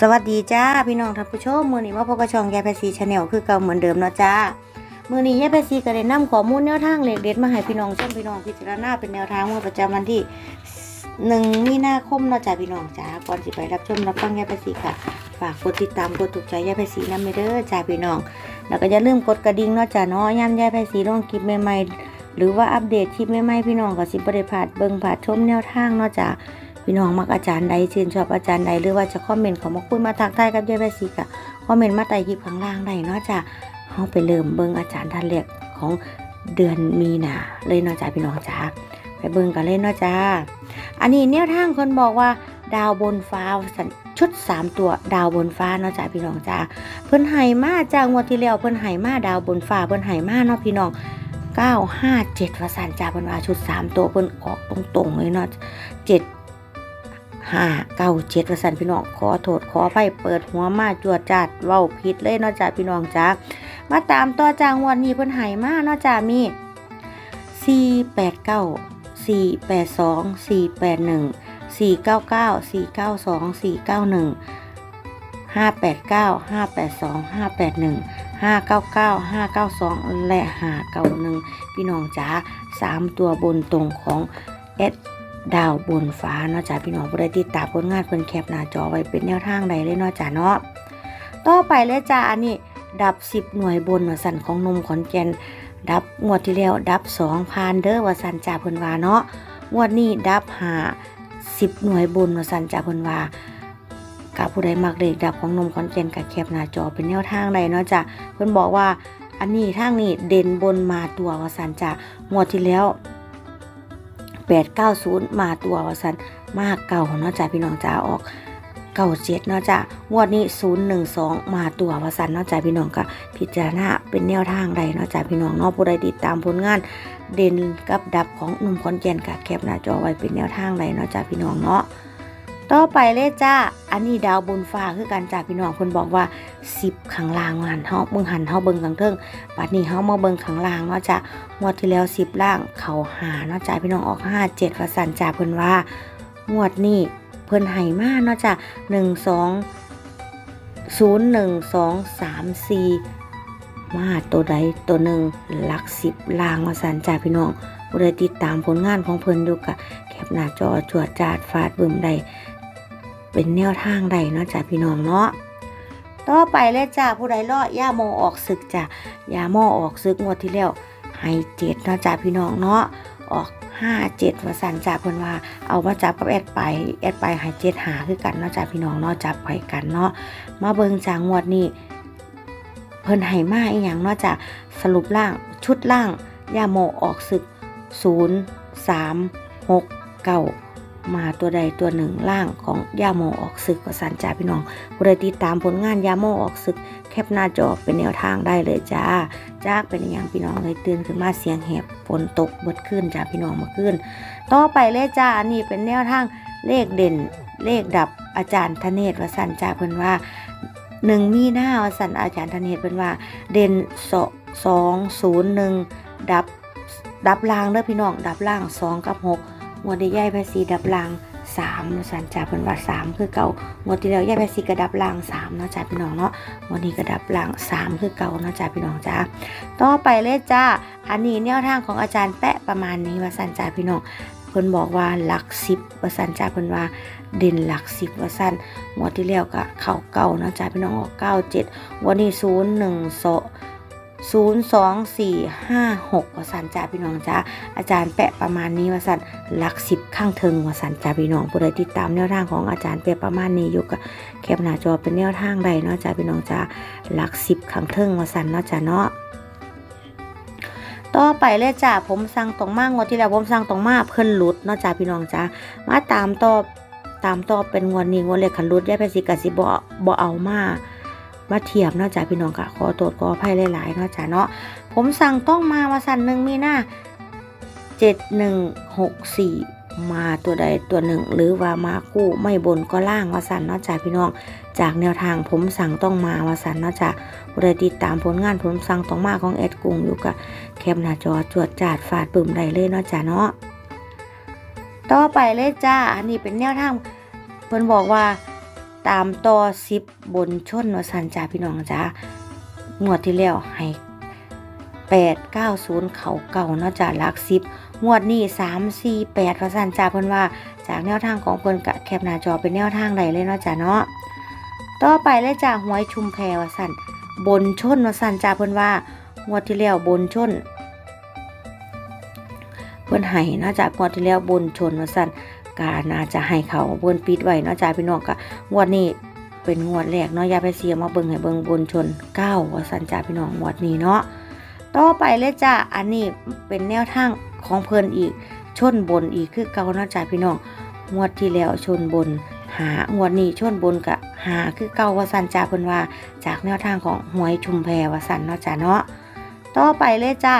สวัสดีจ้าพี่น้องท่านผู้ชมมือนี้มาพบกับช่องยายแพซีชาแนลคือเก่าเหมือนเดิมเนาะจ้ามือนี้ยายแพซีก็ได้นำข้อมูลแนวทางเลขเด็ดมาให้พี่น้องชมพี่น้องพิจารณาเป็นแนวทางเมื่อประจำวันที่1มีนาคมเนาะจ้าพี่น้องจ้าก่อนสิไปรับชมรับฟังยายแพซีค่ะ ฝากกดติดตามกดถูกใจยายแพซีนำเด้อจ้าพี่น้อง แล้วก็อย่าลืมกดกระดิ่งเนาะจ้าเนาะย่ำยายแพซีลงคลิปใหม่ๆหรือว่าอัปเดตคลิปใหม่ๆพี่น้องก็สิบ่ได้พลาดเบิ่งพลาดชมแนวทางเนาะจ้า พี่น้องมักอาจารย์ใดชื่นชอบอาจารย์ใดหรือว่าจะคอมเมนต์ของมาคุยมาทักทายกับยายแพซีกะคอมเมนต์มาใต้คลิปข้างล่างได้เนาะจ้ะเฮาไปเริ่มเบิ่งอาจารย์ท่านแรกของเดือนมีนาเลยเนาะจ้ะพี่น้องจ้าไปเบิ่งกันเลยเนาะจ้าอันนี้แนวทางคนบอกว่าดาวบนฟ้าสัญชุด 3 ตัวดาวบนฟ้าเนาะจ้ะพี่น้องจ้าเพิ่นไห้มาจ้างวดที่แล้วเพิ่นไห้มาดาวบนฟ้าเพิ่นไห้มาเนาะพี่น้อง957ว่าสันจ้าเพิ่นว่าชุด 3 ตัวเพิ่นออกตรงๆเลยเนาะ7 ห้าเก้าเจ็ดประสันพี่น้องขอโทษขออภัยเปิดหัวมาจวดจัดเว้าผิดเลยนาะจ้าพี่น้องจ้ามาตามต่อจางวันนี้เพิ่นหายมาเนาะจ้ามีสี่แปดเก้าสี่แปดสองสี่แปดหนึ่งสี่เก้าเก้าสี่เก้าสองสี่เก้าหนึ่งห้าแปดเก้าห้าแปดสองห้าแปดหนึ่งห้าเก้าเก้าห้าเก้าสองและห้าเก้าหนึ่งพี่น้องจ้าสามตัวบนตรงของเอส ดาวบนฟ้าเนาะจ้ะพี่น้องบ่ได้ติดตามผลงานเพิ่นแคปหน้าจอไว้เป็นแนวทางใดเลยเนาะจ้ะเนาะต่อไปเลยจ้าอันนี้ดับ 10 หน่วยบนว่าสั่นของนมขอนแก่นดับงวดที่แล้วดับ2พานเด้อว่าสั่นจ้าเพิ่นว่าเนาะงวดนี้ดับ5 10 หน่วยบนว่าสั่นจ้าเพิ่นว่ากับผู้ใดมักเลขดับของนมขอนแก่นกับแคปหน้าจอเป็นแนวทางใดเนาะจ้ะเพิ่นบอกว่าอันนี้ทางนี้เด่นบนมาตัวว่าสันจ้างวดที่แล้ว 890 มาตัวว่าสันมากเก่าเนาะจ้ะพี่น้องจ้าออกเก่าเจ็ดเนาะจ้ะงวดนี้012มาตัวว่าสันเนาะจ้ะพี่น้องก็พิจารณาเป็นแนวทางใดเนาะจ้ะพี่น้องเนาะผู้ใดติดตามผลงาน เด่นกับดับของหนุ่มคอนแก่นกับแคปหน้าจอไว้เป็นแนวทางใดเนาะจ้ะพี่น้องเนาะ ต่อไปเลยจ้า อันนี้ดาวบนฟ้าคือการจ้าพี่น้องคนบอกว่า 10ข้างลางหันเฮาเบิ่งหันเฮาเบิ่งข้างเทิงบัดนี้เฮามาเบิ่งข้างลางเนาะจ้ะงวดที่แล้วสิบล่างเขาหาเนาะจ้าพี่น้องออกห้าเจ็ดประสันจ่าเพิ่นว่างวดนี้เพิ่นไห้มาเนาะจ้าหนึ่งสองศูนย์หนึ่งสองสามสี่มาตัวใดตัวหนึ่งหลักสิบล่างมาสันจ่าพี่น้องผู้ใดติดตามผลงานของเพิ่นดูกะแคปหน้าจอจวดจาดฟาดบึมใด เป็นแนวทางใดเนาะจ้าพี่น้องเนาะต่อไปเลยจ้าผู้ใดรอดย่าโมออกศึกจ้ะย่าหม้ออกซึกงวดที่แล้วให้เจ็ดเนาะจ้าพี่น้องเนาะออกห้าเจ็ดว่าสันจ้าเพิ่นว่าเอามาจับกับแอดไปแอดไปให้เจ็ดหาคือกันเนาะจ้าพี่น้องเนาะจับไปกันเนาะมาเบิงจางวดนี้เพิ่นให้มาอีหยังเนาะจ้าสรุปล่างชุดล่างยาโมออกซึกศูนย์สามหกเก้า มาตัวใดตัวหนึ่งล่างของยาโมออกซึกว่าสันจ้าพี่น้องผู้ใดติดตามผลงานยาโมออกซึก แคปหน้าจอเป็นแนวทางได้เลยจ้าจากเป็นอย่างพี่น้องเลยตื่นขึ้นมาเสียงแหบฝนตกบดขึ้นจ้าพี่น้องมาขึ้น ต่อไปเลยจ้าอันนี้เป็นแนวทางเลขเด่นเลขดับอาจารย์ธเนศวสันจ้าเพิ่นว่าหนึ่งมีหน้าวสันอาจารย์ธเนศเพิ่นว่า เด่นสสองศูนย์หนึ่งดับดับล่างเด้อพี่น้องดับล่างสองกับหก งวดได้ย่ายภาษีดับล่างสามสันจ่าเพิ่นว่าสามคือเก่างวดที่แล้วย่ายภาษีก็ดับล่างสามเนาะจ้าพี่น้องเนาะวันนี้ก็ดับหลังสามคือเก่าเนาะจ้าพี่น้องจ้าต่อไปเลยจ้าอันนี้แนวทางของอาจารย์แปะประมาณนี้ว่าสันจ้าพี่น้องเพิ่นบอกว่าหลักสิบว่าสันจ้าเพิ่นว่าเด่นหลักสิบว่าสันงวดที่แล้วก็เข่าเก่าเนาะจ้าพี่น้องออกเก้าเจ็ดวันนี้ศูนย์หนึ่งโซ ศูนย์สองสี่ห้าหกว่าสันจ้าพี่น้องจ้าอาจารย์แปะประมาณนี้ว่าสันหลักสิบข้างเทิงว่าสันจ้าพี่น้องผู้ใดติดตามแนวทางของอาจารย์แปะประมาณนี้อยู่กับแคปหน้าจอเป็นแนวทางใดเนาะจ้าพี่น้องจ้าหลักสิบขังเทิงมาสันเนาะจ้าเนาะต่อไปเลยจ้าผมสั่งตรงมากงวดที่แล้วผมสั่งตรงมากเพิ่นหลุดเนาะจ้าพี่น้องจ้ามาตามต่อตามต่อเป็นงวดนี้งวดเลขขันรุดได้ไปสิกะสิบ่บ่เอามา มาเทียบเนาะจ้าพี่น้องค่ะขอโทษขออภัยหลายๆเนาะจ้าเนาะผมสั่งต้องมาว่าสันหนึ่งมีหน้าเจ็ดหนึ่งหกสี่มาตัวใดตัวหนึ่ง หรือว่ามาคู่ไม่บนก็ล่างวาสันเนาะจ้าพี่น้อง จากแนวทางผมสั่งต้องมาวาสันเนาะจ้ะผู้ใดติดตามผลงานผมสั่งต้องมาของแอดกุ้งอยู่กับแคมหน้าจอจวดจาดฟาดปึ่มได้เลยเนาะจ้ะเนาะต่อไปเลยจ้าอันนี้เป็นแนวทางเพิ่นบอกว่า ตามต่อ10บนชนว่าสันจ้าพี่น้องจ้างวดที่แล้วให้8 9 0เขาเก่าเนาะจ้าลัก10งวดนี้3 4 8ว่าสันจ้าเพิ่อนว่าจากแนวทางของเพิ่อนกะแคปหน้าจอเป็นแนวทางใดเลยเนาะจ้าเนาะต่อไปเลยจ้าหวยชุมแพว่าสันบนชนว่าสันจ้าเพิ่อนว่างวดที่แล้วบนชนเพิ่อนให้เนาะจ้างวดที่แล้วบนชนว่าซั่น ก็น่าจะให้เขาเพิ่นปิดไว้เนาะจ้าพี่น้องก็งวดนี้เป็นงวดแรกเนาะยาไปเสียมาเบิ่งให้เบิ่งบนชน9ว่าซั่นจ้าพี่น้องงวดนี้เนาะต่อไปเลยจ้าอันนี้เป็นแนวทางของเพลินอีกชนบนอีกคือเก่าเนาะจ้าพี่น้องงวดที่แล้วชนบนหางวดนี้ชนบนกับหาคือเก่าว่าซั่นจ้าเพิ่นว่า จากแนวทางของหวยชุมแพว่าซั่นเนาะจ้าเนาะต่อไปเลยจ้า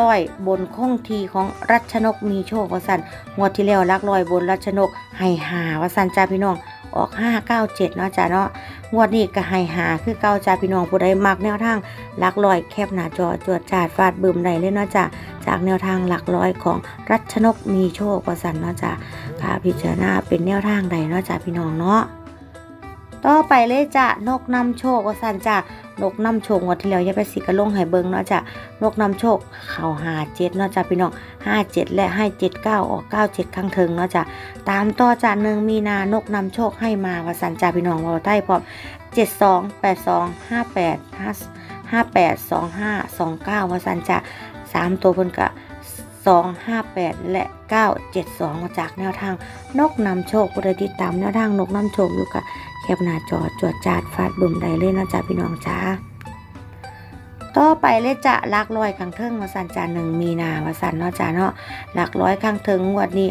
ลอยบนคงทีของรัชนกมีโชควสันงวดที่แล้วลักลอยบนรัชนกให้หาวสันจ้าพี่น้องออก 597 เนาะจ้าเนาะ งวดนี้ก็ให้หาคือเก่าจ้าพี่น้องผู้ใดมักแนวทางลักลอยแคบหน้าจอจวดจาดฟาดบึมได้เลยเนาะจ้าจากแนวทางหลักร้อยของรัชนกมีโชควสันเนาะจ้าค่ะพิจารณาเป็นแนวทางใดเนาะจ้าพี่น้องเนาะ ต่อไปเลยจ้านกนำโชควสันจ้า นกนำโชคงวดที่แล้วย่าไปสิกระลงให้เบิงเนาะจ้ะนกนำโชคเข่าหาเจ็ดเนาะจ้ะพี่น้องห้าเจ็ดและให้เจ็ดเก้าออกเก้าเจ็ดข้างเทิงเนาะจ้ะตามต่อจากหนึ่งมีนานกนำโชคให้มาวาสันจ้าพี่น้องวอไทยพร้อมเจ็ดสองแปดสองห้าแปดห้าห้าแปดสองห้าสองเก้าวาสันจ้ะสามตัวเพิ่นกะสองห้าแปดและเก้าเจ็ดสองมาจากแนวทางนกนำโชคผู้ใดติดตามแนวทางนกนำโชคอยู่กับ แคบหน้าจอจวดจาดฟาดบึมได้เลยนะจ้าพี่น้องจ้าต่อไปเลยจะลักร้อยข้างเทิงวาสันจาหนึ่งมีนาวสันเนาะจ้าเนาะลักร้อยข้างเทิงงวดนี้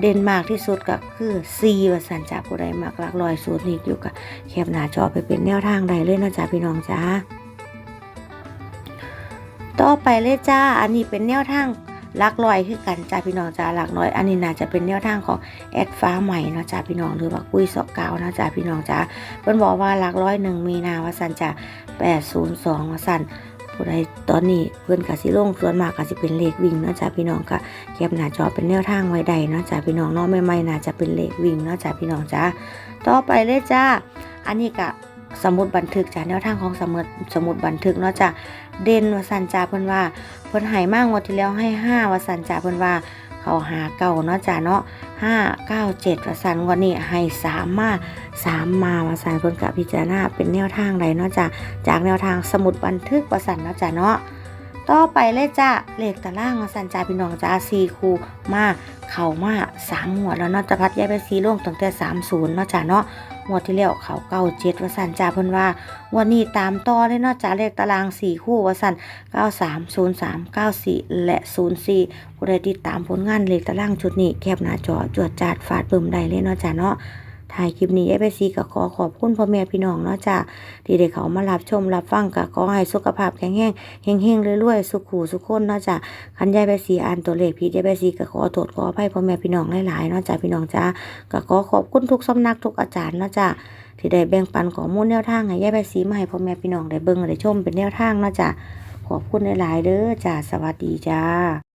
เด่นมากที่สุดก็คือซีวสันจ้าผู้ใดมากลักร้อยสูตรนี้อยู่กับแคบหน้าจอไปเป็นแนวทางใดเลยนะจ้าพี่น้องจ้าต่อไปเลยจ้าอันนี้เป็นแนวทาง ลักร้อยคือกันจ้าพี่น้องจ้าหลักร้อย อันนี้น่าจะเป็นแนวทางของแอดฟ้าใหม่เนาะจ้าพี่น้องหรือว่าปุ้ยสอกเกาวเนาะจ้าพี่น้องจ้าเพิ่นบอกว่าหลักร้อยหนึ่งมีนาวสันจ้า802วาสันผู้ใดตอนนี้เพื่อนกสิลงส่วนมากกสิเป็นเลขวิ่งเนาะจ้าพี่น้องก็แคปหน้าจอเป็นแนวทางไว้ใดเนาะจ้าพี่น้องเนาะใหม่ๆน่าจะเป็นเลขวิ่งเนาะจ้าพี่น้องจ้าต่อไปเลยจ้า อันนี้ก็สมุดบันทึกจ้าแนวทางของสมุดสมุดบันทึกเนาะจ้า เด่นวสันจ้าเพิ่นว่าเพิ่นหายมากงวดที่แล้วให้ห้าวสันจ้าเพิ่นว่าเขาหาเก่าเนาะจ้าเนาะห้าเก้าเจ็ดวสันวันนี้ให้สามมาสามมาวสันเพิ่นกะพิจารณาเป็นแนวทางใดเนาะจ้าจากแนวทางสมุดบันทึกประสันเนาะจ้ะเนาะต่อไปเลยจ้าเลขตารางสันจ้าพี่น้องจ้าซีคูมาเข่ามาสามหัวดแล้วเนาะจะพัดย้ายไปซีล่วงตั้งแต่สามศูนย์เนาะจ้าเนาะ งวดที่แล้วเขาเก้าเจ็ดวสันจ่าเพิ่นว่าวันนี้ตามต่อเลยเนาะจ้าเลขตารางสี่คู่วสันเก้าสามศูนย์สามเก้าสี่และศูนย์สี่ผู้ใดติดตามผลงานเลขตารางชุดนี้แคบหน้าจอจวดจัดฟาดเบิ่มได้เลยเนาะจ้าเนาะ ถ่ายคลิปนี้ย้ายไปซีก็ขอขอบคุณพ่อแม่พี่น้องเนาะจ้าที่ได้เขามารับชมรับฟังก็ขอให้สุขภาพแข็งแรงเฮงๆรวยๆสุขหูสุขคนเนาะจ้ะคันยายไปสีอ่านตัวเลขพี่ยายไปสีก็ขอโทษขออภัยพ่อแม่พี่น้องหลายๆเนาะจ้ะพี่น้องจ้าก็ขอขอบคุณทุกสำนักทุกอาจารย์เนาะจ้ะที่ได้แบ่งปันข้อมูลแนวทางให้ยายไปสีมาให้พ่อแม่พี่น้องได้เบิ่งได้ชมเป็นแนวทางเนาะจ้ะขอบคุณหลายๆเด้อจ้ะสวัสดีจ้า